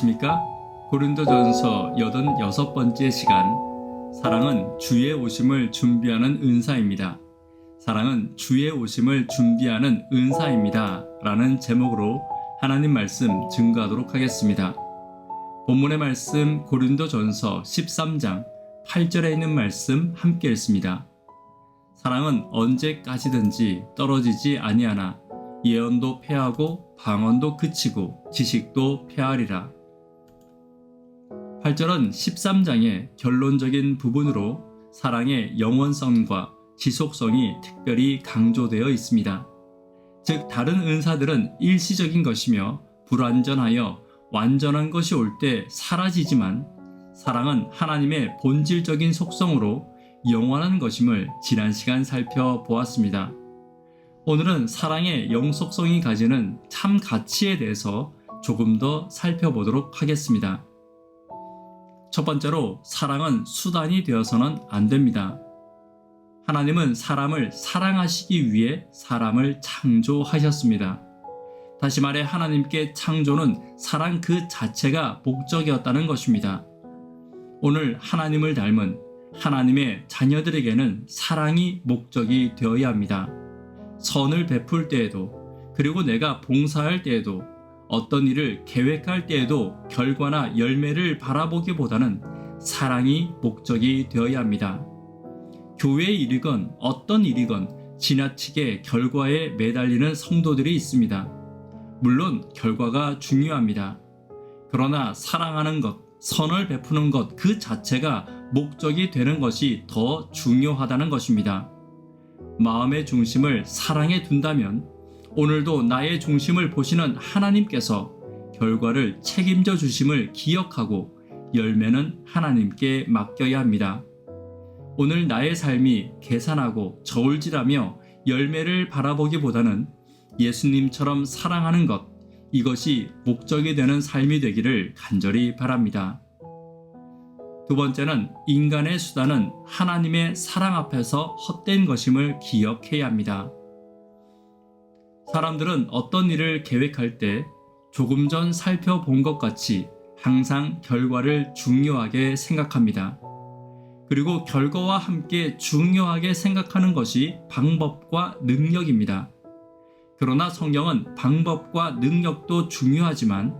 안녕하십니까? 고린도전서 86번째 시간 사랑은 주의 오심을 준비하는 은사입니다. 사랑은 주의 오심을 준비하는 은사입니다. 라는 제목으로 하나님 말씀 증거하도록 하겠습니다. 본문의 말씀 고린도전서 13장 8절에 있는 말씀 함께 읽습니다. 사랑은 언제까지든지 떨어지지 아니하나 예언도 패하고 방언도 그치고 지식도 패하리라. 8절은 13장의 결론적인 부분으로 사랑의 영원성과 지속성이 특별히 강조되어 있습니다. 즉, 다른 은사들은 일시적인 것이며 불완전하여 완전한 것이 올 때 사라지지만 사랑은 하나님의 본질적인 속성으로 영원한 것임을 지난 시간 살펴보았습니다. 오늘은 사랑의 영속성이 가지는 참 가치에 대해서 조금 더 살펴보도록 하겠습니다. 첫 번째로 사랑은 수단이 되어서는 안 됩니다. 하나님은 사람을 사랑하시기 위해 사람을 창조하셨습니다. 다시 말해 하나님께 창조는 사랑 그 자체가 목적이었다는 것입니다. 오늘 하나님을 닮은 하나님의 자녀들에게는 사랑이 목적이 되어야 합니다. 선을 베풀 때에도 그리고 내가 봉사할 때에도 어떤 일을 계획할 때에도 결과나 열매를 바라보기보다는 사랑이 목적이 되어야 합니다. 교회의 일이건 어떤 일이건 지나치게 결과에 매달리는 성도들이 있습니다. 물론 결과가 중요합니다. 그러나 사랑하는 것, 선을 베푸는 것 그 자체가 목적이 되는 것이 더 중요하다는 것입니다. 마음의 중심을 사랑에 둔다면 오늘도 나의 중심을 보시는 하나님께서 결과를 책임져 주심을 기억하고 열매는 하나님께 맡겨야 합니다. 오늘 나의 삶이 계산하고 저울질하며 열매를 바라보기보다는 예수님처럼 사랑하는 것, 이것이 목적이 되는 삶이 되기를 간절히 바랍니다. 두 번째는 인간의 수단은 하나님의 사랑 앞에서 헛된 것임을 기억해야 합니다. 사람들은 어떤 일을 계획할 때 조금 전 살펴본 것 같이 항상 결과를 중요하게 생각합니다. 그리고 결과와 함께 중요하게 생각하는 것이 방법과 능력입니다. 그러나 성경은 방법과 능력도 중요하지만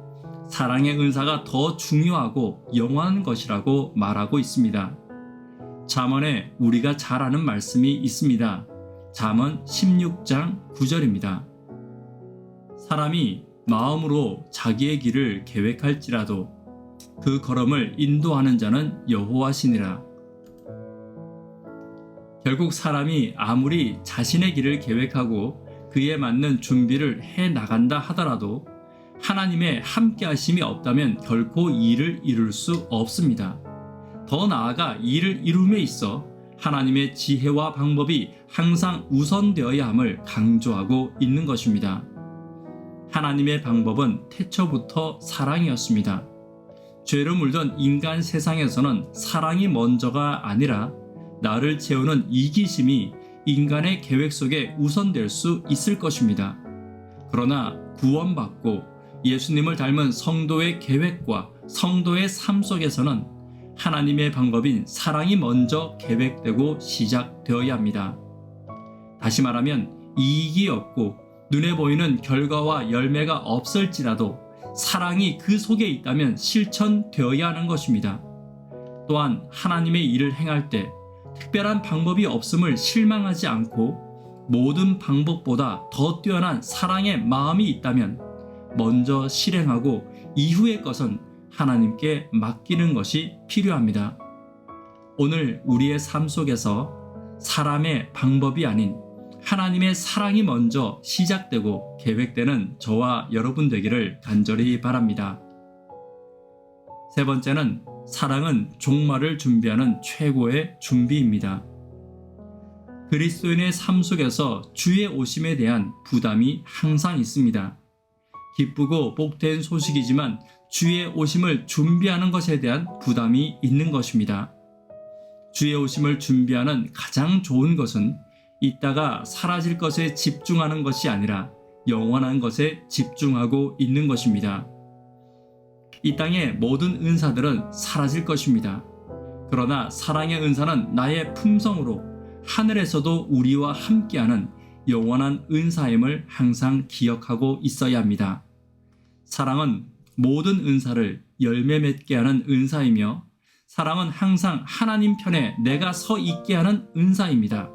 사랑의 은사가 더 중요하고 영원한 것이라고 말하고 있습니다. 잠언에 우리가 잘 아는 말씀이 있습니다. 잠언 16장 9절입니다. 사람이 마음으로 자기의 길을 계획할지라도 그 걸음을 인도하는 자는 여호와시니라. 결국 사람이 아무리 자신의 길을 계획하고 그에 맞는 준비를 해 나간다 하더라도 하나님의 함께 하심이 없다면 결코 일을 이룰 수 없습니다. 더 나아가 일을 이룸에 있어 하나님의 지혜와 방법이 항상 우선되어야 함을 강조하고 있는 것입니다. 하나님의 방법은 태초부터 사랑이었습니다. 죄로 물든 인간 세상에서는 사랑이 먼저가 아니라 나를 채우는 이기심이 인간의 계획 속에 우선될 수 있을 것입니다. 그러나 구원받고 예수님을 닮은 성도의 계획과 성도의 삶 속에서는 하나님의 방법인 사랑이 먼저 계획되고 시작되어야 합니다. 다시 말하면 이익이 없고 눈에 보이는 결과와 열매가 없을지라도 사랑이 그 속에 있다면 실천되어야 하는 것입니다. 또한 하나님의 일을 행할 때 특별한 방법이 없음을 실망하지 않고 모든 방법보다 더 뛰어난 사랑의 마음이 있다면 먼저 실행하고 이후의 것은 하나님께 맡기는 것이 필요합니다. 오늘 우리의 삶 속에서 사람의 방법이 아닌 하나님의 사랑이 먼저 시작되고 계획되는 저와 여러분 되기를 간절히 바랍니다. 세 번째는 사랑은 종말을 준비하는 최고의 준비입니다. 그리스도인의 삶 속에서 주의 오심에 대한 부담이 항상 있습니다. 기쁘고 복된 소식이지만 주의 오심을 준비하는 것에 대한 부담이 있는 것입니다. 주의 오심을 준비하는 가장 좋은 것은 이따가 사라질 것에 집중하는 것이 아니라 영원한 것에 집중하고 있는 것입니다. 이 땅의 모든 은사들은 사라질 것입니다. 그러나 사랑의 은사는 나의 품성으로 하늘에서도 우리와 함께하는 영원한 은사임을 항상 기억하고 있어야 합니다. 사랑은 모든 은사를 열매 맺게 하는 은사이며 사랑은 항상 하나님 편에 내가 서 있게 하는 은사입니다.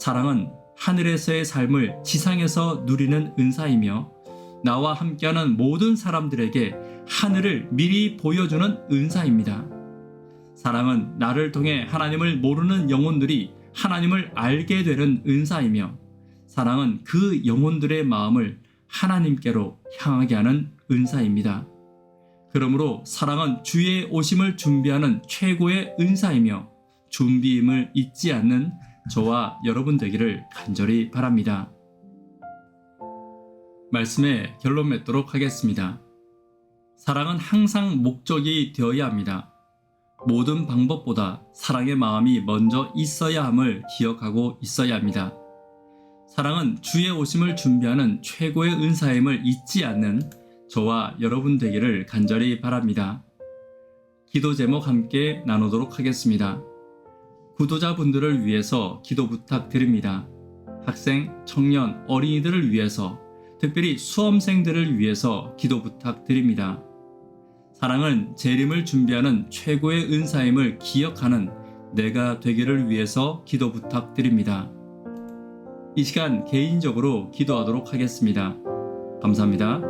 사랑은 하늘에서의 삶을 지상에서 누리는 은사이며 나와 함께하는 모든 사람들에게 하늘을 미리 보여주는 은사입니다. 사랑은 나를 통해 하나님을 모르는 영혼들이 하나님을 알게 되는 은사이며 사랑은 그 영혼들의 마음을 하나님께로 향하게 하는 은사입니다. 그러므로 사랑은 주의 오심을 준비하는 최고의 은사이며 준비임을 잊지 않는 저와 여러분 되기를 간절히 바랍니다. 말씀에 결론 맺도록 하겠습니다. 사랑은 항상 목적이 되어야 합니다. 모든 방법보다 사랑의 마음이 먼저 있어야 함을 기억하고 있어야 합니다. 사랑은 주의 오심을 준비하는 최고의 은사임을 잊지 않는 저와 여러분 되기를 간절히 바랍니다. 기도 제목 함께 나누도록 하겠습니다. 구도자분들을 위해서 기도 부탁드립니다. 학생, 청년, 어린이들을 위해서 특별히 수험생들을 위해서 기도 부탁드립니다. 사랑은 재림을 준비하는 최고의 은사임을 기억하는 내가 되기를 위해서 기도 부탁드립니다. 이 시간 개인적으로 기도하도록 하겠습니다. 감사합니다.